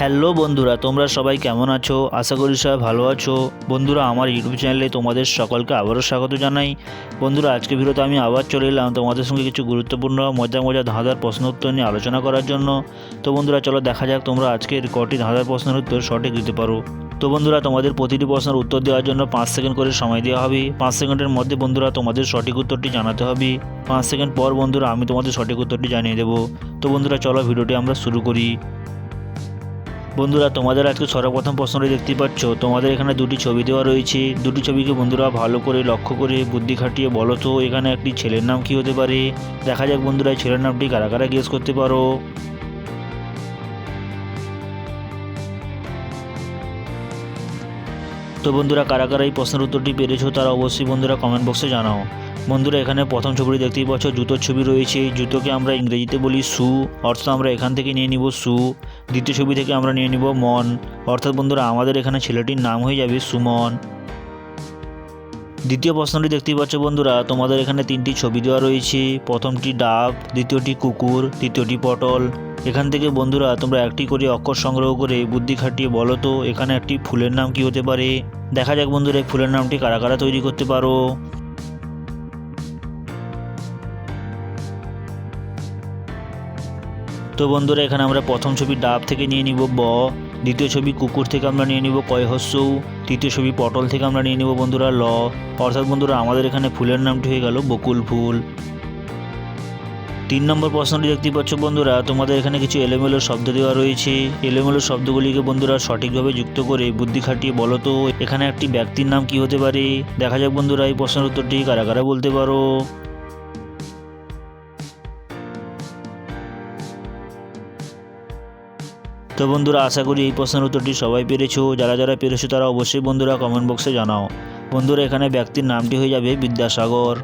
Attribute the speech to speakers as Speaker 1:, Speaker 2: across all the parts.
Speaker 1: Hello বন্ধুরা, তোমরা সবাই কেমন আছো? আশা করি সবাই ভালো আছো। বন্ধুরা, আমার ইউটিউব চ্যানেলে তোমাদের সকলকে আবারও স্বাগত জানাই। বন্ধুরা আজকে ভিডিওতে আমি আবার চলে এলাম তোমাদের সঙ্গে কিছু গুরুত্বপূর্ণ মজা মজা ধাঁধার প্রশ্ন উত্তর নিয়ে আলোচনা করার জন্য। তো বন্ধুরা, চলো দেখা যাক তোমরা আজকের কটি ধাঁধার প্রশ্নের উত্তর সঠিক দিতে পারো। তো বন্ধুরা, তোমাদের প্রতিটি প্রশ্নের উত্তর দেওয়ার জন্য পাঁচ সেকেন্ড করে সময় দেওয়া হবে। পাঁচ সেকেন্ডের মধ্যে বন্ধুরা, তোমাদের সঠিক উত্তরটি জানাতে হবে। পাঁচ সেকেন্ড পর বন্ধুরা, আমি তোমাদের সঠিক উত্তরটি জানিয়ে দেবো। তো বন্ধুরা, চলো ভিডিওটি আমরা শুরু করি। বন্ধুরা, তোমাদের আজকে সর্বপ্রথম প্রশ্নটি দেখতে পাচ্ছ। তোমাদের এখানে দুটি ছবি দেওয়া রয়েছে। দুটি ছবিকে বন্ধুরা ভালো করে লক্ষ্য করে বুদ্ধি খাটিয়ে বলো তো, এখানে একটি ছেলের নাম কি হতে পারে? দেখা যাক বন্ধুরা ছেলের নামটি কারা কারা গেস করতে পারো? তো বন্ধুরা, কারা কারা এই প্রশ্নের উত্তরটি পেরেছ, তারা অবশ্যই বন্ধুরা কমেন্ট বক্সে জানাও। বন্ধুরা, এখানে প্রথম ছবিটি দেখতেই পাচ্ছ, জুতোর ছবি রয়েছে। জুতোকে আমরা ইংরেজিতে বলি শু অর্থাৎ আমরা এখান থেকে নিয়ে নিব শু দ্বিতীয় ছবি থেকে আমরা নিয়ে নিব মন। অর্থাৎ বন্ধুরা, আমাদের এখানে ছেলেটির নাম হয়ে যাবে সুমন। দ্বিতীয় প্রশ্নটি দেখতেই পাচ্ছ বন্ধুরা, তোমাদের এখানে তিনটি ছবি দেওয়া রয়েছে। প্রথমটি ডাব, দ্বিতীয়টি কুকুর, তৃতীয়টি পটল। এখান থেকে বন্ধুরা, তোমরা একটি করে অক্ষর সংগ্রহ করে বুদ্ধি খাটিয়ে বলো তো, এখানে একটি ফুলের নাম কি হতে পারে? দেখা যাক বন্ধুরা ফুলের নামটি কারা কারা তৈরি করতে পারো? তো বন্ধুরা এখানে আমরা প্রথম ছবি ডাব থেকে নিয়ে নিব ব, দ্বিতীয় ছবি কুকুর থেকে আমরা নিয়ে নিব কয়হস্যৌ তৃতীয় ছবি পটল থেকে আমরা নিয়ে নিব বন্ধুরা ল। অর্থাৎ বন্ধুরা, আমাদের এখানে ফুলের নামটি হয়ে গেল বকুল ফুল। তিন নম্বর প্রশ্নটি দেখতে পাচ্ছ বন্ধুরা, তোমাদের এখানে কিছু এলোমেলো শব্দ দেওয়া রয়েছে। এলোমেলো শব্দগুলিকে বন্ধুরা সঠিকভাবে যুক্ত করে বুদ্ধি খাটিয়ে বলো তো, এখানে একটি ব্যক্তির নাম কি হতে পারে? দেখা যাক বন্ধুরা, এই প্রশ্নের উত্তরটি কারা কারা বলতে পারো। তো বন্ধুরা, আশা করি এই প্রশ্নের উত্তরটি সবাই পেরেছ। যারা যারা পেরেছ তারা অবশ্যই বন্ধুরা কমেন্ট বক্সে জানাও। বন্ধুরা, এখানে ব্যক্তির নামটি হয়ে যাবে বিদ্যাসাগর।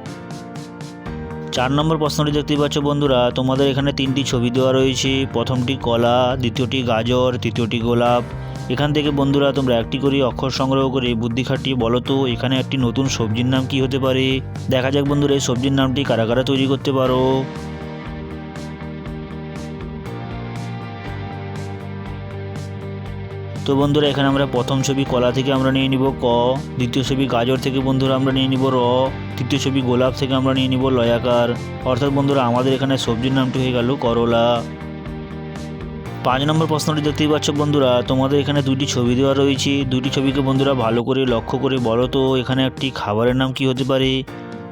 Speaker 1: চার নম্বর প্রশ্নটি দেখতে পাচ্ছ বন্ধুরা, তোমাদের এখানে তিনটি ছবি দেওয়া রয়েছে। প্রথমটি কলা, দ্বিতীয়টি গাজর, তৃতীয়টি গোলাপ। এখান থেকে বন্ধুরা, তোমরা একটি করে অক্ষর সংগ্রহ করে বুদ্ধি খাটিয়ে বলো তো, এখানে একটি নতুন সবজির নাম কি হতে পারে? দেখা যাক বন্ধুরা, এই সবজির নামটি কারা কারা তৈরি করতে পারো? তো বন্ধুরা, এখানে আমরা প্রথম ছবি কলা থেকে আমরা নিয়ে নিব ক, দ্বিতীয় ছবি গাজর থেকে বন্ধুরা আমরা নিয়ে নিব র, তৃতীয় ছবি গোলাপ থেকে আমরা নিয়ে নিব লয়াকার। অর্থাৎ বন্ধুরা, আমাদের এখানে সবজির নামটি হয়ে গেল করলা। পাঁচ নম্বর প্রশ্নটি দেখতেই পাচ্ছ বন্ধুরা, তোমাদের এখানে দুটি ছবি দেওয়া রয়েছে। দুটি ছবিকে বন্ধুরা ভালো করে লক্ষ্য করে বলো তো, এখানে একটি খাবারের নাম কি হতে পারে?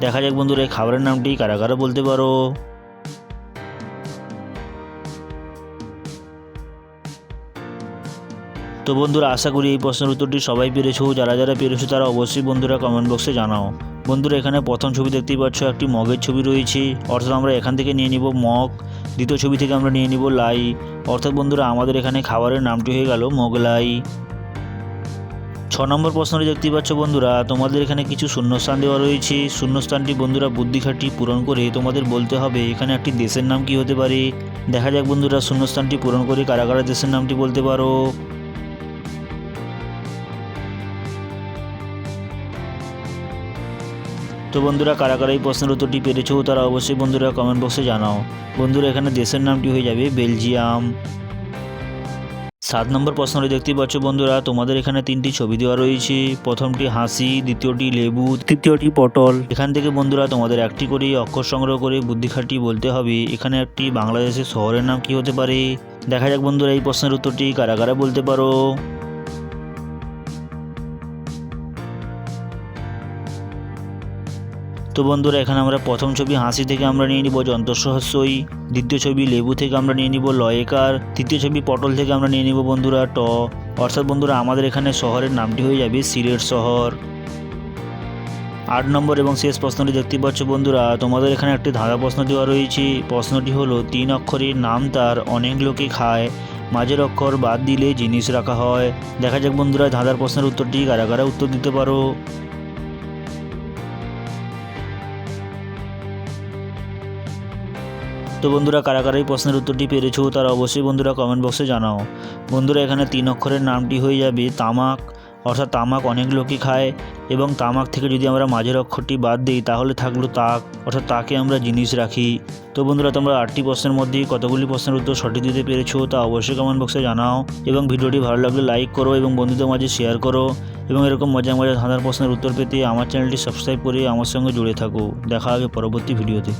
Speaker 1: দেখা যাক বন্ধুরা, এই খাবারের নামটি কারা কারা বলতে পারো? তো বন্ধুরা, আশা করি এই প্রশ্নের উত্তরটি সবাই পেরেছ। যারা যারা পেরেছ তারা অবশ্যই বন্ধুরা কমেন্ট বক্সে জানাও। বন্ধুরা, এখানে প্রথম ছবি দেখতেই পাচ্ছ, একটি মগের ছবি রয়েছে। অর্থাৎ আমরা এখান থেকে নিয়ে নিব মগ। দ্বিতীয় ছবি থেকে আমরা নিয়ে নিব লাই। অর্থাৎ বন্ধুরা, আমাদের এখানে খাবারের নামটি হয়ে গেল মোগলাই। ছ নম্বর প্রশ্নটি দেখতেই পাচ্ছ বন্ধুরা, তোমাদের এখানে কিছু শূন্যস্থান দেওয়া রয়েছে। শূন্যস্থানটি বন্ধুরা বুদ্ধি খাটি পূরণ করে তোমাদের বলতে হবে, এখানে একটি দেশের নাম কি হতে পারে? দেখা যাক বন্ধুরা, শূন্যস্থানটি পূরণ করে কারা কারা দেশের নামটি বলতে পারো। তো বন্ধুরা, কারা কারা এই প্রশ্নের উত্তরটি পেরেছ তারা অবশ্যই বন্ধুরা কমেন্ট বক্সে জানাও। বন্ধুরা, এখানে দেশের নামটি হয়ে যাবে বেলজিয়াম। সাত নম্বর প্রশ্নটি দেখতে পাচ্ছ বন্ধুরা, তোমাদের এখানে তিনটি ছবি দেওয়া রয়েছে। প্রথমটি হাসি, দ্বিতীয়টি লেবু, তৃতীয়টি পটল। এখান থেকে বন্ধুরা, তোমাদের একটি করে অক্ষর সংগ্রহ করে বুদ্ধি খাটিয়ে বলতে হবে। এখানে একটি বাংলাদেশের শহরের নাম কি হতে পারে? দেখা যাক বন্ধুরা, এই প্রশ্নের উত্তরটি কারা কারা বলতে পারো? তো বন্ধুরা এখানে আমরা প্রথম ছবি হাসি থেকে আমরা নিয়ে নিব যন্ত্রসহস্যই দ্বিতীয় ছবি লেবু থেকে আমরা নিয়ে নিব, লয়েকার। তৃতীয় ছবি পটল থেকে আমরা নিয়ে নিব বন্ধুরা, ট। অর্থাৎ বন্ধুরা, আমাদের এখানে শহরের নামটি হয়ে যাবে সিলেট শহর। আট নম্বর এবং শেষ প্রশ্নটি দেখতে পাচ্ছ বন্ধুরা, তোমাদের এখানে একটি ধাঁধা প্রশ্ন দেওয়া রয়েছে। প্রশ্নটি হলো, তিন অক্ষরের নাম তার অনেক লোকে খায়, মাঝের অক্ষর বাদ দিলে জিনিস রাখা হয়। দেখা যাক বন্ধুরা, ধাঁধার প্রশ্নের উত্তরটি কারা কারা উত্তর দিতে পারো। তো বন্ধুরা, কারা কারা এই প্রশ্নের উত্তরটি পেরেছ তারা অবশ্যই বন্ধুরা কমেন্ট বক্সে জানাও। বন্ধুরা, এখানে তিন অক্ষরের নামটি হয়ে যাবে, তামাক। অর্থাৎ তামাক অনেক লোকই খায় এবং তামাক থেকে যদি আমরা মাঝের অক্ষরটি বাদ দিই, তাহলে থাকল তাক। অর্থাৎ তাকে আমরা জিনিস রাখি। তো বন্ধুরা, তোমরা আটটি প্রশ্নের মধ্যে কতগুলি প্রশ্নের উত্তর সঠিক দিতে পেরেছ তা অবশ্যই কমেন্ট বক্সে জানাও এবং ভিডিওটি ভালো লাগলে লাইক করো এবং বন্ধুদের মাঝে শেয়ার করো এবং এরকম মজা মজা ধাঁধার প্রশ্নের উত্তর পেতে আমার চ্যানেলটি সাবস্ক্রাইব করে আমার সঙ্গে জুড়ে থাকো। দেখা হবে পরবর্তী ভিডিওতে